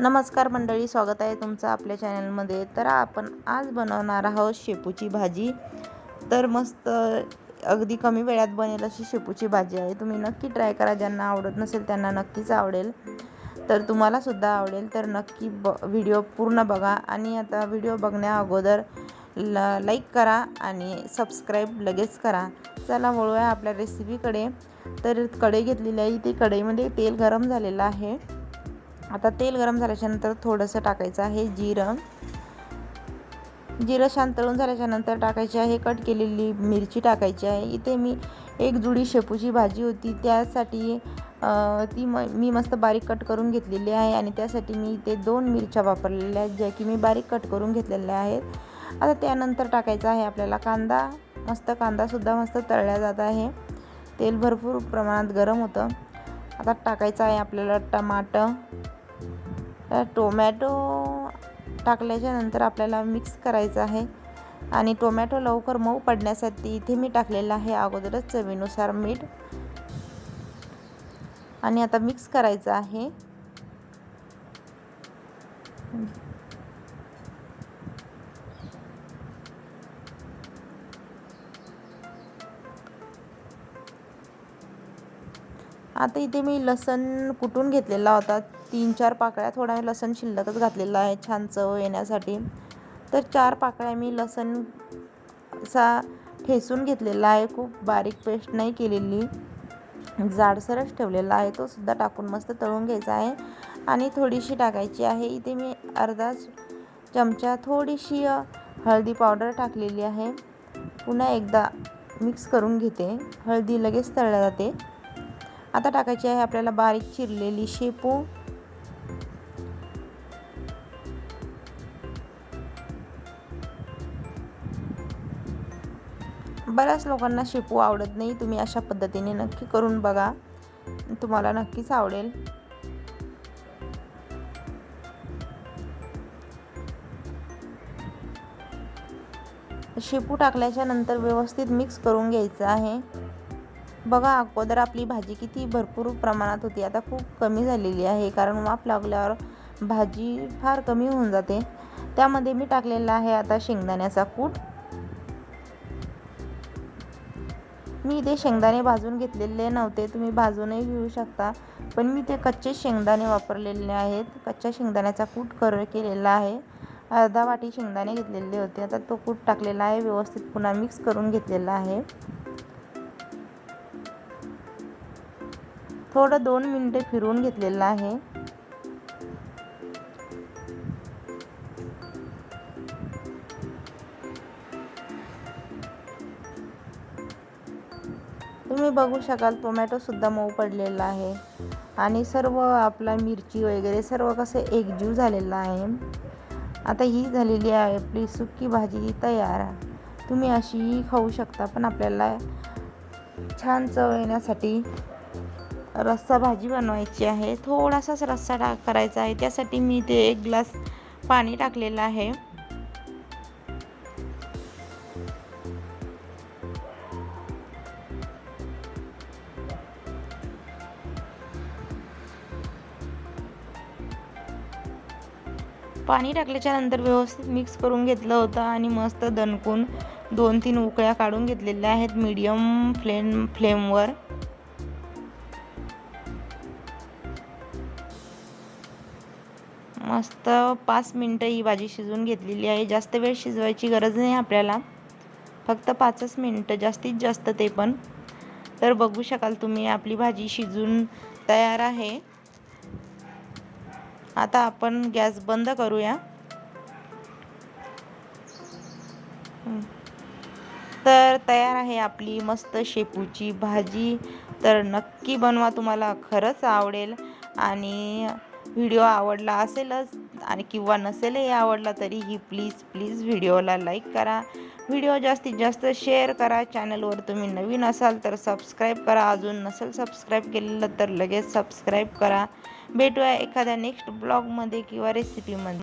नमस्कार मंडळी स्वागत आहे तुमचं आपल्या चॅनलमध्ये. तर आपण आज बनवणार आहोत शेपूची भाजी. तर मस्त अगदी कमी वेळात बनेल अशी शेपूची भाजी आहे. तुम्ही नक्की ट्राय करा ज्यांना आवडत नसेल त्यांना नक्कीच आवडेल. तर तुम्हालासुद्धा आवडेल. तर नक्की ब व्हिडिओ पूर्ण बघा. आणि आता व्हिडिओ बघण्या अगोदर लाईक करा आणि सबस्क्राईब लगेच करा. चला वळूया आपल्या रेसिपीकडे तर कढई घेतलेली आहे. ती कढईमध्ये तेल गरम झालेलं आहे. आता तेल गरम झाल्याच्यानंतर थोडंसं टाकायचं आहे जिरं. जिरं शांत तळून झाल्याच्यानंतर टाकायची आहे कट केलेली मिरची टाकायची आहे. इथे मी एक जुडी शेपूची भाजी होती त्यासाठी ती म मी मस्त बारीक कट करून घेतलेली आहे आणि त्यासाठी मी इथे दोन मिरच्या वापरलेल्या आहेत ज्या की मी बारीक कट करून घेतलेल्या आहेत. आता त्यानंतर टाकायचा आहे आपल्याला कांदा. मस्त कांदासुद्धा मस्त तळल्या जात आहे. तेल भरपूर प्रमाणात गरम होतं. आता टाकायचं आहे आपल्याला टमाटं. टोमॅटो टाकल्याच्यानंतर आपल्याला मिक्स करायचं आहे. आणि टोमॅटो लवकर मऊ पडण्यासाठी इथे मी टाकलेलं आहे अगोदरच चवीनुसार मीठ. आणि आता मिक्स करायचं आहे. आता इथे मी लसण कुटून घेतलेला होता. तीन चार पाकळ्या थोडा लसण शिल्लकच घातलेला आहे छान चव येण्यासाठी. तर चार पाकळ्या मी लसण असा ठेसून घेतलेला आहे खूप बारीक पेस्ट नाही केलेली. जाडसरच ठेवलेला आहे तो सुद्धा टाकून मस्त तळून घ्यायचा आहे. आणि थोडीशी टाकायची आहे इथे मी अर्धा चमचा थोडीशी हळदी पावडर टाकलेली आहे. पुन्हा एकदा मिक्स करून घेते हळदी लगेच तळल्या जाते. आता टाकायची आहे आपल्याला बारीक चिरलेली शेपू. बऱ्याच लोकांना शेपू आवडत नाही. तुम्ही अशा पद्धतीने नक्की करून बघा. तुम्हाला नक्कीच आवडेल. शेपू टाकल्याच्या नंतर व्यवस्थित मिक्स करून घ्यायचं आहे. बघा अगोदर आपली भाजी किती भरपूर प्रमाणात होती. आता खूप कमी झालेली आहे. कारण वाफ लागल्यावर भाजी फार कमी होऊन जाते. त्यामध्ये मी टाकलेला आहे आता शेंगदाण्याचा कूट. मी इथे शेंगदाणे भाजून घेतलेले नव्हते तुम्ही भाजूनही घेऊ शकता. पण मी ते कच्चे शेंगदाणे वापरलेले आहेत. कच्च्या शेंगदाण्याचा कूट कर केलेला आहे. अर्धा वाटी शेंगदाणे घेतलेले होते. आता तो कूट टाकलेला आहे. व्यवस्थित पुन्हा मिक्स करून घेतलेला आहे. थोडं दोन मिनटे फिरवून घेतलेलं आहे. तुम्ही बघू शकाल टोमॅटोसुद्धा मऊ पडलेला आहे. आणि सर्व आपला मिरची वगैरे सर्व कसं एकजीव झालेलं आहे. आता ही झालेली आहे आपली सुकी भाजी तयार. तुम्ही अशीही खाऊ शकता पण आपल्याला छान चव येण्यासाठी रस्सा भाजी बनवायची आहे. थोडासाच रस्सा टाक करायचा आहे. त्यासाठी मी ते एक ग्लास पाणी टाकलेलं आहे. पाणी टाकल्याच्या नंतर व्यवस्थित मिक्स करून घेतलं होतं आणि मस्त दणकून दोन तीन उकळ्या काढून घेतलेल्या आहेत मीडियम फ्लेम फ्लेमवर मस्त पाच मिनटं ही भाजी शिजवून घेतलेली आहे. जास्त वेळ शिजवायची गरज नाही आपल्याला. फक्त पाचच मिनटं जास्तीत जास्त ते पण. तर बघू शकाल तुम्ही आपली भाजी शिजून तयार आहे. आता आपण गॅस बंद करूया. तर तयार आहे आपली मस्त शेपूची भाजी. तर नक्की बनवा तुम्हाला खरंच आवडेल. आणि व्हिडिओ आवडला असेलच आणि किंवा नसेलही आवडला तरीही प्लीज प्लीज व्हिडिओला लाईक करा. व्हिडिओ जास्तीत जास्त शेअर करा. चॅनलवर तुम्ही नवीन असाल तर सबस्क्राईब करा. अजून नसेल सबस्क्राईब केलेलं तर लगेच सबस्क्राईब करा. भेटूया एखाद्या नेक्स्ट ब्लॉगमध्ये किंवा रेसिपीमध्ये